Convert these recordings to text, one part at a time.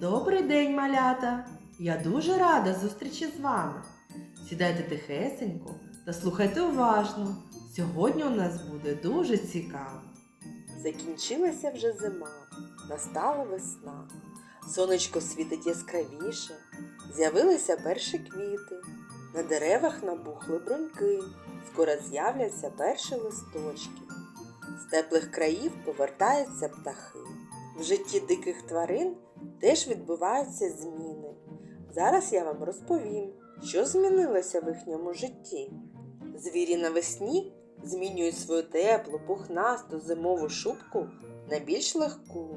Добрий день, малята! Я дуже рада зустрічі з вами. Сідайте тихесенько та слухайте уважно. Сьогодні у нас буде дуже цікаво. Закінчилася вже зима, настала весна. Сонечко світить яскравіше, з'явилися перші квіти, на деревах набухли бруньки, скоро з'являться перші листочки. З теплих країв повертаються птахи. В житті диких тварин теж відбуваються зміни. Зараз я вам розповім, що змінилося в їхньому житті. Звірі навесні змінюють свою теплу, пухнасту зимову шубку на більш легку.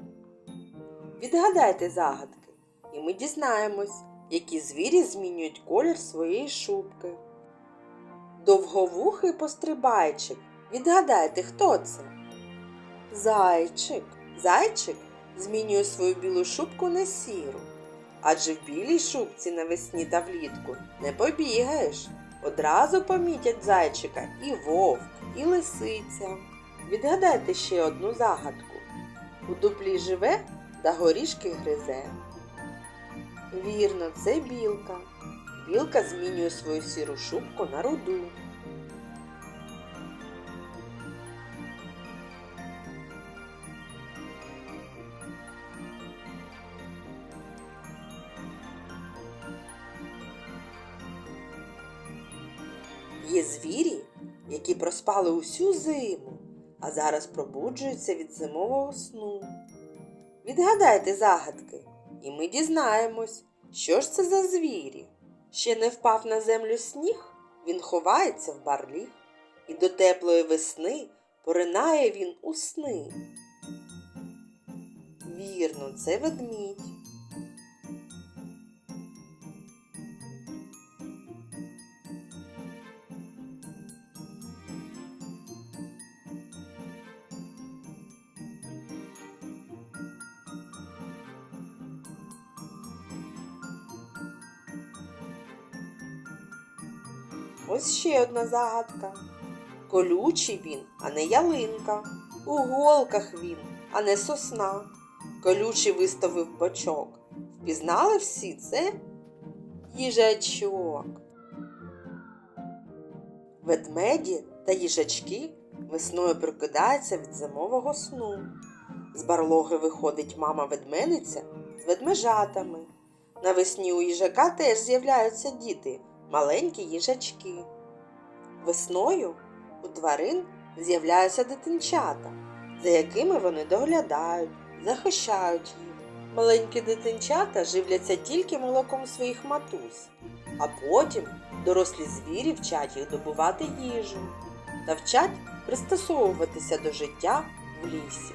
Відгадайте загадки, і ми дізнаємось, які звірі змінюють колір своєї шубки. Довговухий пострибайчик. Відгадайте, хто це? Зайчик. Зайчик змінює свою білу шубку на сіру. Адже в білій шубці навесні та влітку не побігаєш. Одразу помітять зайчика і вовк, і лисиця. Відгадайте ще одну загадку. У дуплі живе та горішки гризе. Вірно, це білка. Білка змінює свою сіру шубку на руду. Є звірі, які проспали усю зиму, а зараз пробуджуються від зимового сну. Відгадайте загадки, і ми дізнаємось, що ж це за звірі. Ще не впав на землю сніг, він ховається в барліг, і до теплої весни поринає він у сни. Вірно, це ведмідь. Ось ще одна загадка. Колючий він, а не ялинка. У голках він, а не сосна. Колючий виставив бочок. Впізнали всі це? Їжачок. Ведмеді та їжачки весною прокидаються від зимового сну. З барлоги виходить мама ведмениця з ведмежатами. Навесні у їжака теж з'являються діти, маленькі їжачки. Весною у тварин з'являються дитинчата, за якими вони доглядають, захищають їх. Маленькі дитинчата живляться тільки молоком своїх матусь, а потім дорослі звірі вчать їх добувати їжу та вчать пристосовуватися до життя в лісі.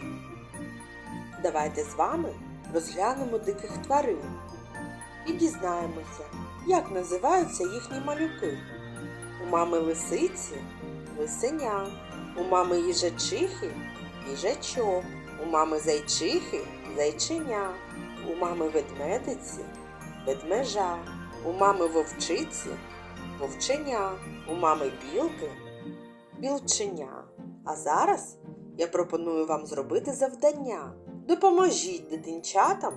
Давайте з вами розглянемо диких тварин і дізнаємося, як називаються їхні малюки. У мами лисиці лисеня, у мами їжачихи їжачок, у мами зайчихи зайченя, у мами ведмедиці ведмежа, у мами вовчиці вовченя, у мами білки білченя. А зараз я пропоную вам зробити завдання. Допоможіть дитинчатам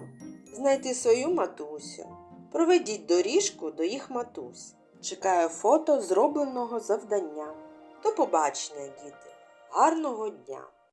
знайти свою матусю. Проведіть доріжку до їх матусь. Чекаю фото зробленого завдання. До побачення, діти! Гарного дня!